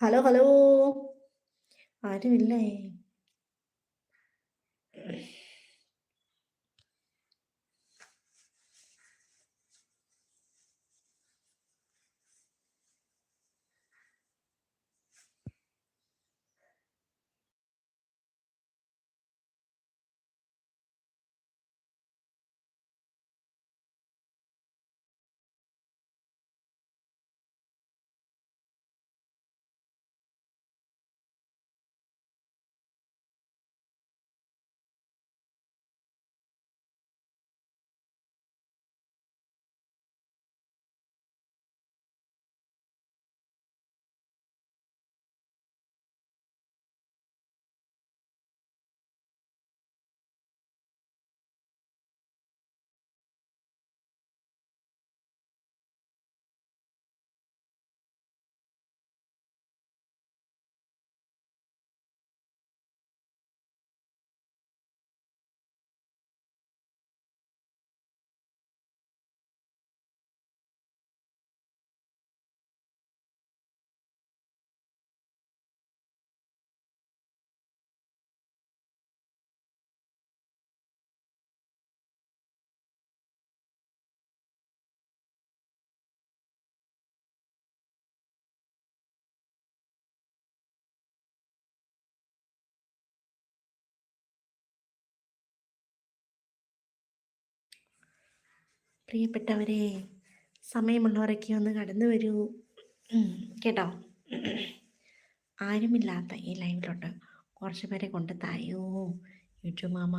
Hello hello ആരുമില്ലേ? പ്രിയപ്പെട്ടവരെ സമയമുള്ളവരൊക്കെ ഒന്ന് കടന്നു വരൂ. കേട്ടോ? ആരുമില്ലാത്ത ഈ ലൈവിലോട്ട് കുറച്ച് പേരെ കൊണ്ട് തായോ യൂട്യൂബ് മാമ.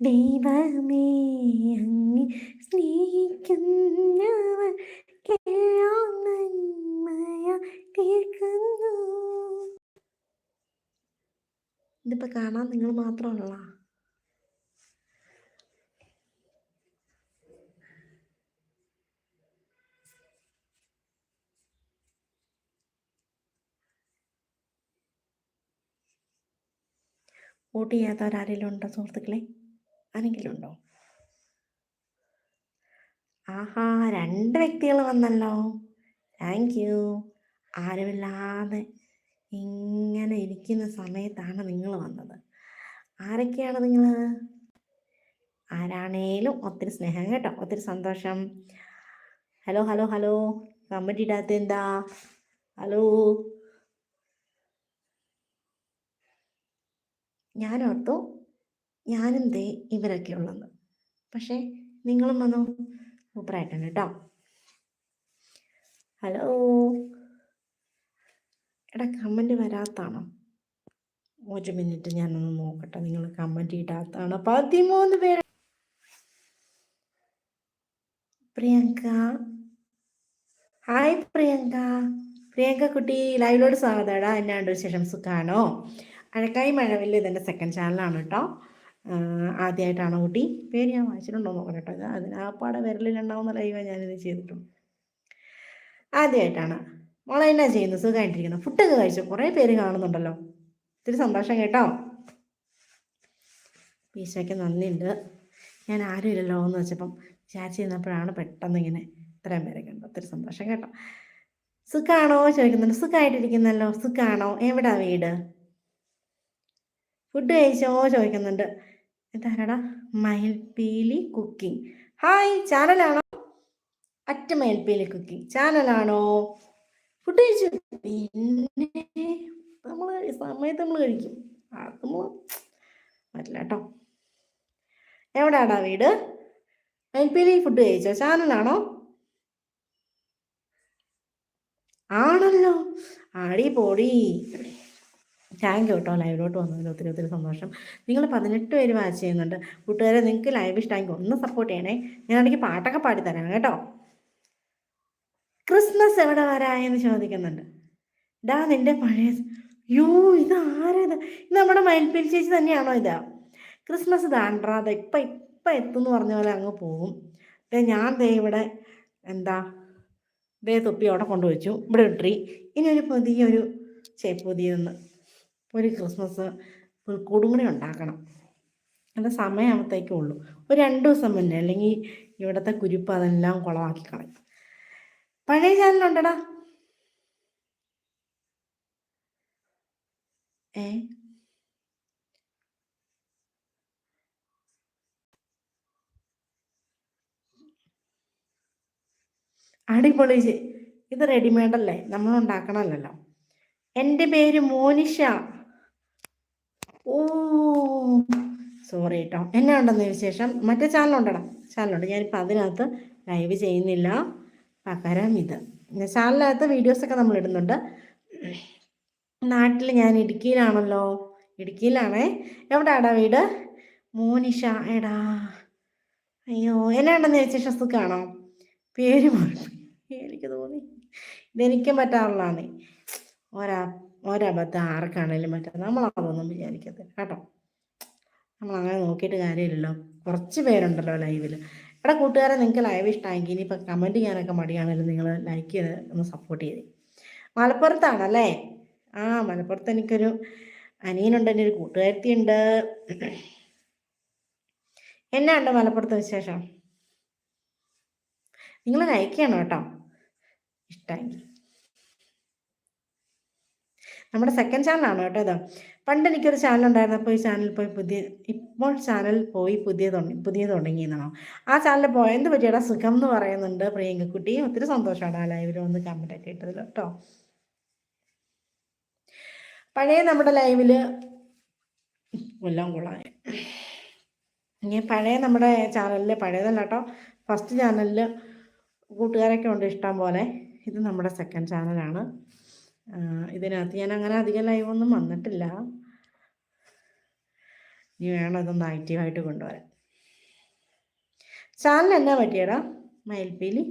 ദൈവമേ അങ്ങ് സ്നേഹിക്കുന്നവർ കേൾക്കുന്നു. ഇതിപ്പോ കാണാൻ നിങ്ങൾ മാത്രമുള്ള വോട്ട് ചെയ്യാത്തവരാരെങ്കിലും ഉണ്ടോ സുഹൃത്തുക്കളെ? ആരെങ്കിലും ഉണ്ടോ ആഹാ രണ്ട് വ്യക്തികൾ വന്നല്ലോ. താങ്ക് യു ആരുമില്ലാതെ ഇങ്ങനെ ഇരിക്കുന്ന സമയത്താണ് നിങ്ങൾ വന്നത്. ആരൊക്കെയാണ് നിങ്ങൾ? ആരാണേലും ഒത്തിരി സ്നേഹം കേട്ടോ ഒത്തിരി സന്തോഷം. ഹലോ ഹലോ ഹലോ കമന്റ് ഇടാത്ത എന്താ? ഹലോ ഞാനോർത്തു ഞാനും ദേ ഇവരൊക്കെ ഉള്ളത് പക്ഷേ നിങ്ങളും വന്നു? സൂപ്പറായിട്ടുണ്ട് കേട്ടോ ഹലോ. എടാ കമന്റ് വരാത്താണോ? ഒരു മിനിറ്റ് ഞാനൊന്ന് നോക്കട്ടെ. നിങ്ങൾ കമന്റ് ഇടാത്താണോ? പതിമൂന്ന് പേര്. പ്രിയങ്ക. ഹായ് പ്രിയങ്ക. പ്രിയങ്ക കുട്ടി ലൈവിലോട് സ്വാഗതം. എന്നാണ്ട് വിശേഷം? സുഖാണോ? അഴക്കായി മഴവില്ല ഇതെന്റെ സെക്കൻഡ് ചാനലാണ് കേട്ടോ. ആദ്യമായിട്ടാണ് കുട്ടി? പേര് ഞാൻ വായിച്ചിട്ടുണ്ടോ നോക്കണം കേട്ടോ ആ പാടെ വിരലിലുണ്ടാവുന്ന ലൈവാണ് ഞാനിത് ചെയ്തിട്ടുണ്ട് ആദ്യമായിട്ടാണ് മോളെ എന്നാ ചെയ്യുന്നു? സുഖമായിട്ടിരിക്കുന്നു ഫുഡൊക്കെ കഴിച്ചു? കുറേ പേര് കാണുന്നുണ്ടല്ലോ. ഒത്തിരി സന്തോഷം കേട്ടോ. ഈശോയ്ക്ക് നന്ദിയുണ്ട്. ഞാൻ ആരും ഇല്ലല്ലോ എന്ന് വെച്ചപ്പം വിചാരിച്ചിരുന്നപ്പോഴാണ് പെട്ടെന്ന് ഇങ്ങനെ ഇത്രയും പേരൊക്കെ ഉണ്ട് ഒത്തിരി സന്തോഷം കേട്ടോ. സുഖാണോ? ചോദിക്കുന്നുണ്ട്. സുഖമായിട്ടിരിക്കുന്നല്ലോ സുഖാണോ? എവിടാ വീട്? ഫുഡ് കഴിച്ചോ ചോദിക്കുന്നുണ്ട്. ഇതാരടാ? മയിൽപീലി കുക്കിംഗ്. ഹായ് ചാനലാണോ? അറ്റ മയിൽപീലി കുക്കിംഗ്. ചാനലാണോ? ഫുഡ് കഴിച്ചു? പിന്നെ നമ്മൾ സമയത്ത് നമ്മൾ കഴിക്കും. പറ്റില്ല കേട്ടോ. എവിടെയാടാ വീട്? മയിൽപീലി ഫുഡ് കഴിച്ചോ? ചാനലാണോ? ആണല്ലോ. ആടി പൊടി താങ്ക് യു കേട്ടോ. ലൈവിലോട്ട് വന്നതിൽ ഒത്തിരി ഒത്തിരി സന്തോഷം. നിങ്ങൾ പതിനെട്ട് പേര് വാച്ച് ചെയ്യുന്നുണ്ട്. കൂട്ടുകാരെ നിങ്ങൾക്ക് ലൈവ് ഇഷ്ടമെങ്കിൽ ഒന്ന് സപ്പോർട്ട് ചെയ്യണേ. ഞാൻ ഇടയ്ക്ക് പാട്ടൊക്കെ പാടിത്തരാം കേട്ടോ. ക്രിസ്മസ് എവിടെ വരായെന്ന് ചോദിക്കുന്നുണ്ട്. ഡാ നിന്റെ പഴയ യോ ഇത് ആരത് ഇത്? നമ്മുടെ മയിൽപ്പിൽ ചേച്ചി തന്നെയാണോ ഇതാ? ക്രിസ്മസ് താണ്ടാതെ ഇപ്പം ഇപ്പം എത്തുമെന്ന് പറഞ്ഞ പോലെ അങ്ങ് പോകും. ഞാൻ ദേ ഇവിടെ എന്താ ദേ തൊപ്പി അവിടെ കൊണ്ടുവച്ചു. ഇവിടെ ട്രീ ഇനി ഒരു പുതിയൊരു ചേ പുതിയൊന്ന് ഒരു ക്രിസ്മസ് കൊടുമുടി ഉണ്ടാക്കണം. അത് സമയമാകുമ്പോഴത്തേക്കേ ഉള്ളൂ ഒരു രണ്ട് ദിവസം മുന്നേ അല്ലെങ്കിൽ ഇവിടുത്തെ കുരിപ്പ് അതെല്ലാം കുളമാക്കി കളയും. പഴയ ചാനലുണ്ടടാ ഏ? അടിപൊളി ഇത് റെഡിമെയ്ഡല്ലേ നമ്മൾ ഉണ്ടാക്കണമല്ലോ എന്റെ പേര് മോനിഷ. ഓ സോറി കേട്ടോ എന്നെ ഉണ്ടെന്ന് വിശേഷം? മറ്റേ ചാനലുണ്ടടാ ചാനലുണ്ട് ഞാനിപ്പോൾ അതിനകത്ത് ലൈവ് ചെയ്യുന്നില്ല. പകരം ഇത്. ചാനലിനകത്ത് വീഡിയോസൊക്കെ നമ്മൾ ഇടുന്നുണ്ട്. നാട്ടിൽ ഞാൻ ഇടുക്കിയിലാണല്ലോ. ഇടുക്കിയിലാണേ. എവിടെയാടാ വീട്? മോനിഷ. എടാ. അയ്യോ എന്നാ ഉണ്ടെന്ന് വിശേഷം? സുഖമാണോ പേര് എനിക്ക് തോന്നി. ഇതെനിക്കും പറ്റാറുള്ളതാണ് ഒരാ ഒരബദ്ധം ആർക്കാണേലും പറ്റാം നമ്മളതൊന്നും വിചാരിക്കത്തില്ല. കേട്ടോ? നമ്മൾ അങ്ങനെ നോക്കിയിട്ട് കാര്യമില്ലല്ലോ. കുറച്ച് പേരുണ്ടല്ലോ ലൈവിൽ എടാ കൂട്ടുകാരെ നിങ്ങൾക്ക് ലൈവ് ഇഷ്ടമായെങ്കിൽ ഇനിയിപ്പോൾ കമന്റ് ചെയ്യാനൊക്കെ മടിയാണെങ്കിലും നിങ്ങൾ ലൈക്ക് ചെയ്ത് ഒന്ന് സപ്പോർട്ട് ചെയ്ത്. മലപ്പുറത്താണല്ലേ? ആ മലപ്പുറത്ത് എനിക്കൊരു അനിയനുണ്ട് എന്റെ ഒരു കൂട്ടുകാരത്തി ഉണ്ട് എന്നാ ഉണ്ട് മലപ്പുറത്ത് വിശേഷം? നിങ്ങൾ ലൈക്ക് ചെയ്യണം കേട്ടോ. ഇഷ്ടമായി നമ്മുടെ സെക്കൻഡ് ചാനലാണ് കേട്ടോ ഇത്. പണ്ട് എനിക്കൊരു ചാനൽ ഉണ്ടായിരുന്നപ്പോൾ ഈ ചാനൽ പോയി പുതിയ ഇപ്പോൾ ചാനൽ പോയി പുതിയ തുടങ്ങി പുതിയ തുടങ്ങിയെന്നാണോ? ആ ചാനലിൽ പോയെന്ത് പറ്റിയടാ? സുഖം എന്ന് പറയുന്നുണ്ട് പ്രിയങ്കക്കുട്ടി ഒത്തിരി സന്തോഷമാണ് ആ ലൈവിൽ വന്ന് കമന്റ് ഒക്കെ ഇട്ടതിൽ കേട്ടോ. പഴയ നമ്മുടെ ലൈവിൽ എല്ലാം കൊള്ളാം. ഇനി പഴയ നമ്മുടെ ചാനലിൽ പഴയതല്ല കേട്ടോ. ഫസ്റ്റ് ചാനലിൽ കൂട്ടുകാരൊക്കെ ഉണ്ട് ഇഷ്ടം പോലെ. ഇത് നമ്മുടെ സെക്കൻഡ് ചാനലാണ് ഇതിനകത്ത് ഞാൻ അങ്ങനെ അധികം ലൈവൊന്നും വന്നിട്ടില്ല. ഇനി വേണം ഇതൊന്ന് ആക്റ്റീവായിട്ട് കൊണ്ടുവരാൻ. ചാനൽ എന്നാ പറ്റിയടാ? മയിൽപ്പീലി?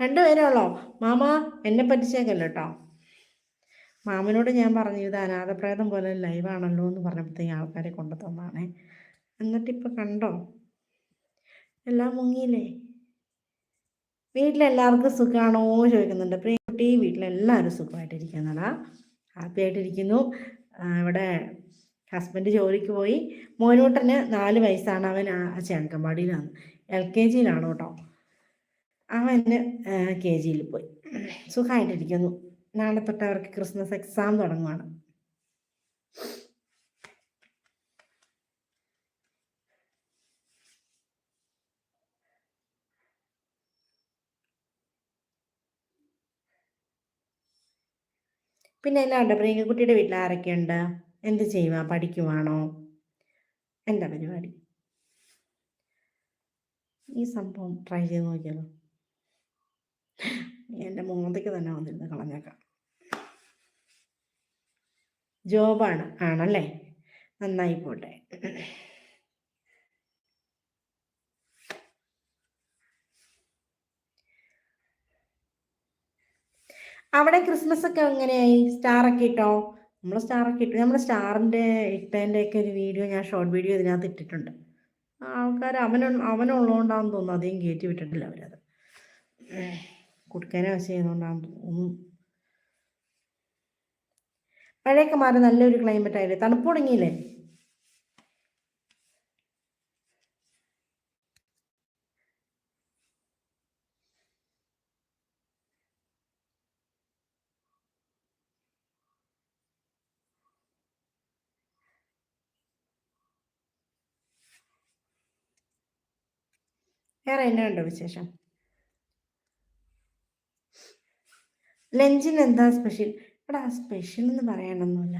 രണ്ടുപേരേ ഉള്ളോ മാമ എന്നെ പറ്റിച്ചേക്കല്ലോ കേട്ടോ മാമനോട് ഞാൻ പറഞ്ഞു ഇത് അനാഥപ്രേതം പോലെ ലൈവാണല്ലോ എന്ന് പറഞ്ഞപ്പോഴത്തേക്കും ആൾക്കാരെ കൊണ്ടു തന്നാണേ എന്നിട്ടിപ്പോൾ കണ്ടോ? എല്ലാം മുങ്ങിയില്ലേ? വീട്ടിലെല്ലാവർക്കും സുഖമാണോ ചോദിക്കുന്നുണ്ട്. പ്രിയക്കുട്ടി വീട്ടിലെല്ലാവരും സുഖമായിട്ടിരിക്കുന്നതാ. ഹാപ്പി ആയിട്ടിരിക്കുന്നു. ഇവിടെ ഹസ്ബൻഡ് ജോലിക്ക് പോയി. മോനൂട്ടന് നാല് വയസ്സാണ്. അവൻ ചേങ്കമ്പാടിയിലാണ് എൽ കെ ജിയിലാണ് കേട്ടോ. അവന് കെ ജിയിൽ പോയി. സുഖമായിട്ടിരിക്കുന്നു. നാളെ തൊട്ട് അവർക്ക് ക്രിസ്മസ് എക്സാം തുടങ്ങുവാണ്. പിന്നെ എല്ലാം പ്രിയങ്ക കുട്ടിയുടെ വീട്ടിൽ ആരൊക്കെയുണ്ട്? എന്ത് ചെയ്യുക പഠിക്കുവാണോ? എന്താ പരിപാടി? ഈ സംഭവം ട്രൈ ചെയ്ത് നോക്കിയാലോ? എന്റെ മോന്തയ്ക്ക് തന്നെ വന്നിരുന്ന് കളഞ്ഞേക്കാം. ജോബാണ് ആണല്ലേ? നന്നായി പോട്ടെ. അവിടെ ക്രിസ്മസ് ഒക്കെ എങ്ങനെയായി? സ്റ്റാറൊക്കെ ഇട്ടോ? നമ്മൾ സ്റ്റാറൊക്കെ ഇട്ടു. നമ്മൾ സ്റ്റാറിന്റെ ഇട്ടതിന്റെയൊക്കെ ഒരു വീഡിയോ ഞാൻ ഷോർട്ട് വീഡിയോ ഇതിനകത്ത് ഇട്ടിട്ടുണ്ട്. ആൾക്കാർ അവന അവനുള്ളതുകൊണ്ടാണെന്ന് തോന്നുന്നു. അധികം കയറ്റി വിട്ടിട്ടില്ല അവരത് കുടുക്കനെ വശം ചെയ്തുകൊണ്ടാണെന്ന് തോന്നുന്നു. മഴയൊക്കെ മാറി നല്ലൊരു ക്ലൈമറ്റ് ആയില്ലേ? തണുപ്പ് തുടങ്ങിയില്ലേ? വേറെ എന്നാ ഉണ്ടോ വിശേഷം? ലഞ്ചിന് എന്താ സ്പെഷ്യൽ ആ സ്പെഷ്യൽ എന്ന് പറയാനൊന്നുമില്ല.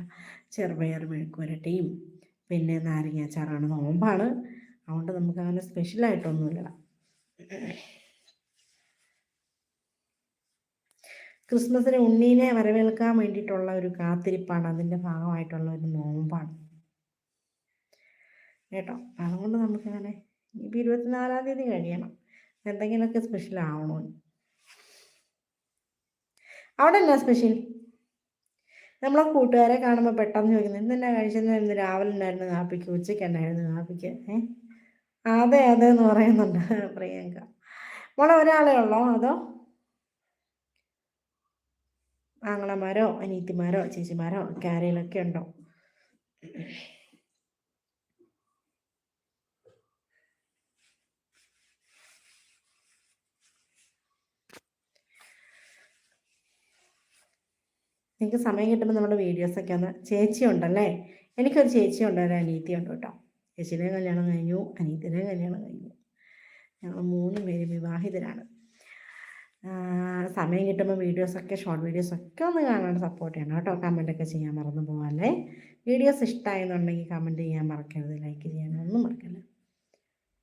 ചെറുപയർ മെഴുക്കുവരട്ടിയും പിന്നെ നാരങ്ങ അച്ചാറാണ് നോമ്പാണ്. അതുകൊണ്ട് നമുക്ക് അങ്ങനെ സ്പെഷ്യലായിട്ടൊന്നുമില്ല ക്രിസ്മസിന് ഉണ്ണീനെ വരവേൽക്കാൻ വേണ്ടിയിട്ടുള്ള ഒരു കാത്തിരിപ്പാണ്. അതിന്റെ ഭാഗമായിട്ടുള്ള ഒരു നോമ്പാണ്. കേട്ടോ? അതുകൊണ്ട് നമുക്കങ്ങനെ ഇനിയിപ്പോൾ ഇരുപത്തിനാലാം തീയതി കഴിയണം. എന്തെങ്കിലുമൊക്കെ സ്പെഷ്യൽ ആവണോ അവിടെ എന്നാ സ്പെഷ്യൽ നമ്മളെ കൂട്ടുകാരെ കാണുമ്പോൾ പെട്ടെന്ന് ചോദിക്കുന്നത് എന്തെന്നാ കഴിച്ചെന്ന്? രാവിലെ ഉണ്ടായിരുന്നു കാപ്പിക്ക് ഉച്ചയ്ക്ക് ഉണ്ടായിരുന്നു കാപ്പിക്ക്? ഏ? അതെ അതെ എന്ന് പറയുന്നുണ്ട് പ്രിയങ്ക. മോളെ ഒരാളെ ഉള്ളോ അതോ? ആങ്ങളമാരോ അനീത്തിമാരോ ചേച്ചിമാരോ കാരയിലൊക്കെ ഉണ്ടോ? നിങ്ങൾക്ക് സമയം കിട്ടുമ്പോൾ നമ്മുടെ വീഡിയോസൊക്കെ ഒന്ന് ചേച്ചി ഉണ്ടല്ലേ? എനിക്കൊരു ചേച്ചി ഉണ്ട് ഒരു അനീതി ഉണ്ട് കേട്ടോ. ചേച്ചിയുടെ കല്യാണം കഴിഞ്ഞു അനീതിയുടെ കല്യാണം കഴിഞ്ഞു. ഞങ്ങൾ മൂന്ന് പേരും വിവാഹിതരാണ്. സമയം കിട്ടുമ്പോൾ വീഡിയോസൊക്കെ ഷോർട്ട് വീഡിയോസൊക്കെ ഒന്ന് കാണാൻ സപ്പോർട്ട് ചെയ്യണം കേട്ടോ. കമന്റൊക്കെ ചെയ്യാൻ മറന്നു പോകാല്ലേ വീഡിയോസ് ഇഷ്ടമായെന്നുണ്ടെങ്കിൽ കമന്റ് ചെയ്യാൻ മറക്കരുത്. ലൈക്ക് ചെയ്യാനൊന്നും മറക്കരുത്.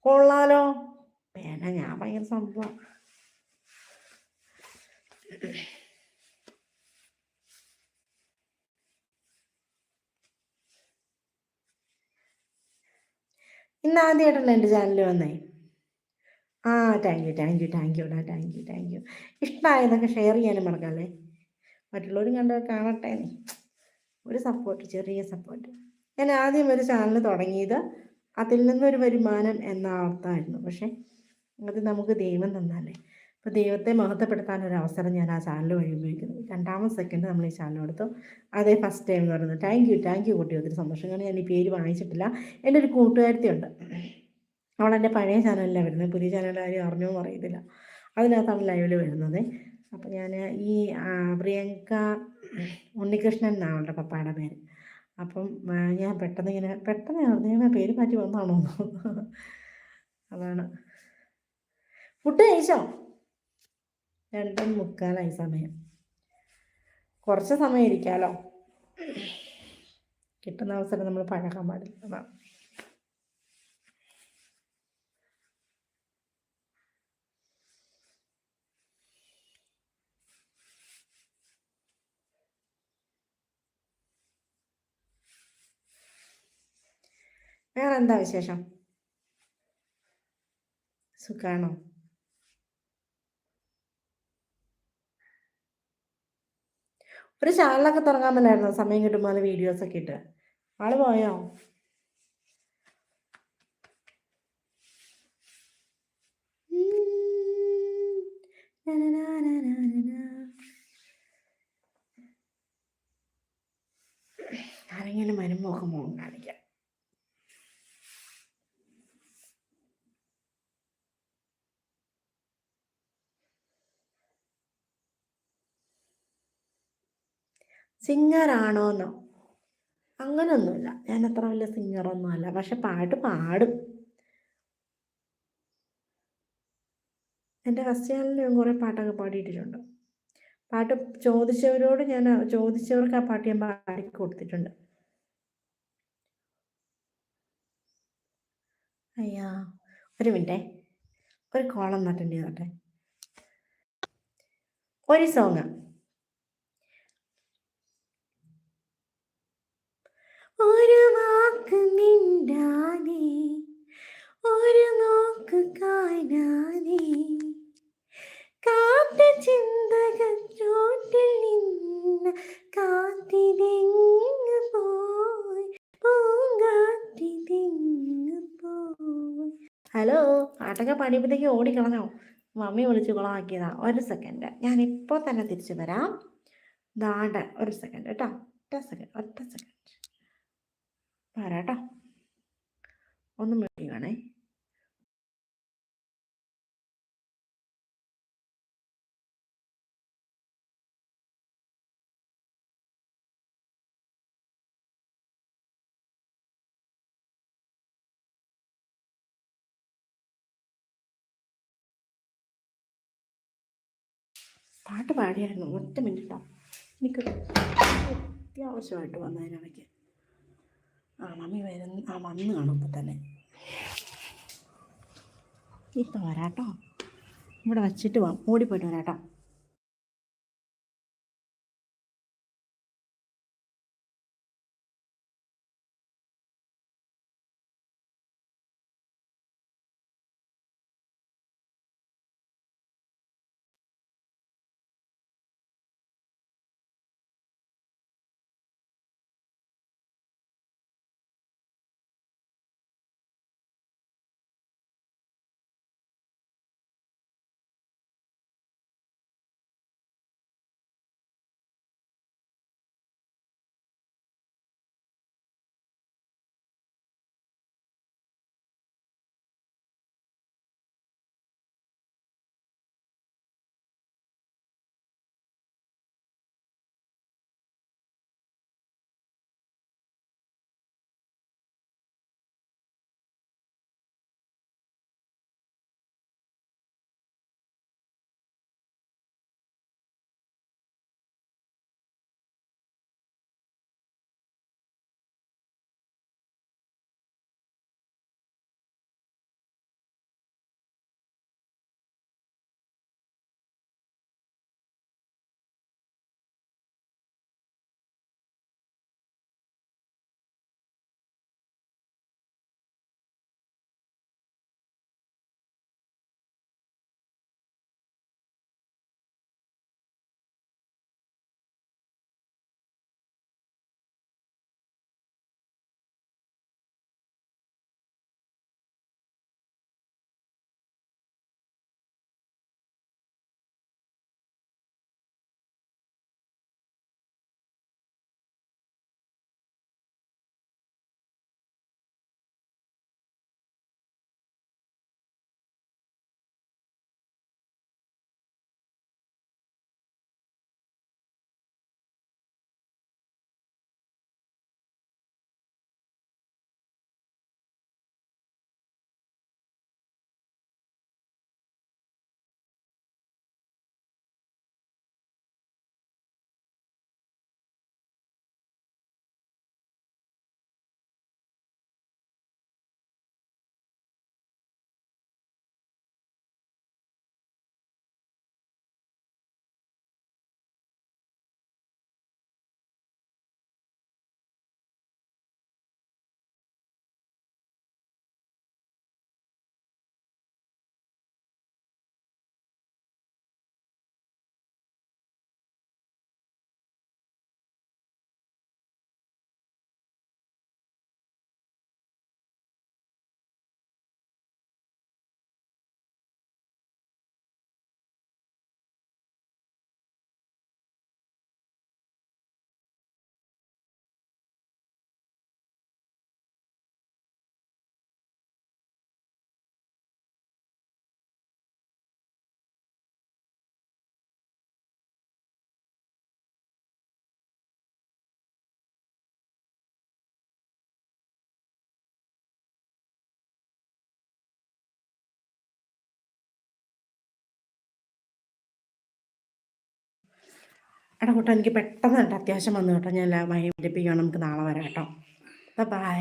കൊള്ളാലോ? വേണ്ട ഞാൻ ഭയങ്കര സംഭവം. ഇന്ന് ആദ്യമായിട്ടല്ല എന്റെ ചാനലിൽ വന്നേ? ആ thank you thank you thank you thank you thank you ഇഷ്ടമായതൊക്കെ share ചെയ്യാനും മറക്കല്ലേ? മറ്റുള്ളവരും കണ്ട് കാണട്ടെ ഒരു സപ്പോർട്ട് ചെറിയ സപ്പോർട്ട് ഞാൻ ആദ്യം ഒരു ചാനൽ തുടങ്ങിയത് അതിൽ നിന്നൊരു വരുമാനം എന്ന അർത്ഥമായിരുന്നു പക്ഷേ അത് നമുക്ക് ദൈവം തന്നാലേ അപ്പോൾ ദൈവത്തെ മഹത്വപ്പെടുത്താൻ ഒരു അവസരം ഞാൻ ആ ചാനൽ വഴി ഉപയോഗിക്കുന്നു. രണ്ടാമത് സെക്കൻഡ് നമ്മൾ ഈ ചാനൽ എടുത്തു. അതേ ഫസ്റ്റ് ടൈം എന്ന് പറയുന്നത്. താങ്ക് യു താങ്ക് യു കുട്ടി. ഒത്തിരി സന്തോഷം. കാരണം ഞാൻ ഈ പേര് വാങ്ങിച്ചിട്ടില്ല. എന്റെ ഒരു കൂട്ടുകാരത്തിയുണ്ട് അവൾ എന്റെ പഴയ ചാനലിലാണ് വരുന്നത്. പുതിയ ചാനലിൽ ആരും അറിഞ്ഞോ അറിയത്തില്ല. അതിനകത്താണ് ലൈവിൽ വരുന്നത്. അപ്പോൾ ഞാൻ ഈ പ്രിയങ്ക ഉണ്ണികൃഷ്ണൻ എന്നാണ് അവളുടെ പപ്പായുടെ പേര്. അപ്പം ഞാൻ പെട്ടെന്ന് ഇങ്ങനെ പെട്ടെന്ന് ഞാൻ പേര് മാറ്റി വന്നാണോ അതാണ്. ഫുഡ് കഴിച്ചോ? രണ്ടും മുക്കാലായി സമയം. കുറച്ച് സമയം ഇരിക്കാമല്ലോ കിട്ടുന്ന അവസരം നമ്മൾ പഴകാൻ പാടില്ല. വേറെന്താ വിശേഷം? സുഖാണോ? ഒരു ചാനലൊക്കെ തുടങ്ങാൻ പറ്റായിരുന്നു സമയം കിട്ടുമ്പോൾ വീഡിയോസ് ഒക്കെ ഇട്ട്. ആൾ പോയോ? ആരെങ്കിലും വരുമ്പോൾ ഒക്കെ കാണിക്കാം? സിംഗറാണോന്നോ? അങ്ങനൊന്നുമില്ല. ഞാൻ അത്ര വലിയ സിംഗറൊന്നും അല്ല പക്ഷെ പാട്ട് പാടും. എന്റെ ഫസ്റ്റ് ചാനലിൽ ഞാൻ കുറേ പാട്ടൊക്കെ പാടിയിട്ടിട്ടുണ്ട്. പാട്ട് ചോദിച്ചവരോട് ഞാൻ ചോദിച്ചവർക്ക് ആ പാട്ട് ഞാൻ പാടി കൊടുത്തിട്ടുണ്ട്. അയ്യാ ഒരു മിനിറ്റേ. ഒരു കോളം അറ്റൻഡ് ചെയ്തോട്ടെ ഒരു സോങ് ഒരു വാക്ക് മിണ്ടാനേ ഒരു നോക്ക് കാണാനേ കാത്ത ചിന്തകൾ ചോട്ടിൽ നിന്ന് കാത്തിരിങ്ങ് പോയി പൂങ്കാത്തിരിങ്ങ് പോയി. ഹലോ പാട്ടൊക്കെ പാടിയപ്പോഴത്തേക്ക് ഓടിക്കളഞ്ഞോ മമ്മി വിളിച്ച് കുളമാക്കിയതാ. ഒരു സെക്കൻഡ്. ഞാൻ ഇപ്പോൾ തന്നെ തിരിച്ചു വരാം. ദാണ്ട ഒരു സെക്കൻഡ് കേട്ടോ. ഒറ്റ സെക്കൻഡ് ഒറ്റ സെക്കൻഡ്. വരാട്ടോ ഒന്ന് വേണേ പാട്ട് പാടിയായിരുന്നു. ഒറ്റ മിനിറ്റ്. എനിക്കൊരു അത്യാവശ്യമായിട്ട് വന്നതിനിടയ്ക്ക് ആ മമ്മി വരുന്ന ആ വന്ന് കാണും ഇപ്പം തന്നെ. ഇപ്പം വരാട്ടോ ഇവിടെ വച്ചിട്ട് പോവാം ഓടിപ്പോയിട്ട് വരാട്ടോ എടാ കൂട്ടോ എനിക്ക് പെട്ടെന്ന് കേട്ടോ അത്യാവശ്യം വന്നു കേട്ടോ. ഞാൻ മൈൻഡിപ്പിക്കുകയാണ് നമുക്ക് നാളെ വരാം കേട്ടോ. ബൈ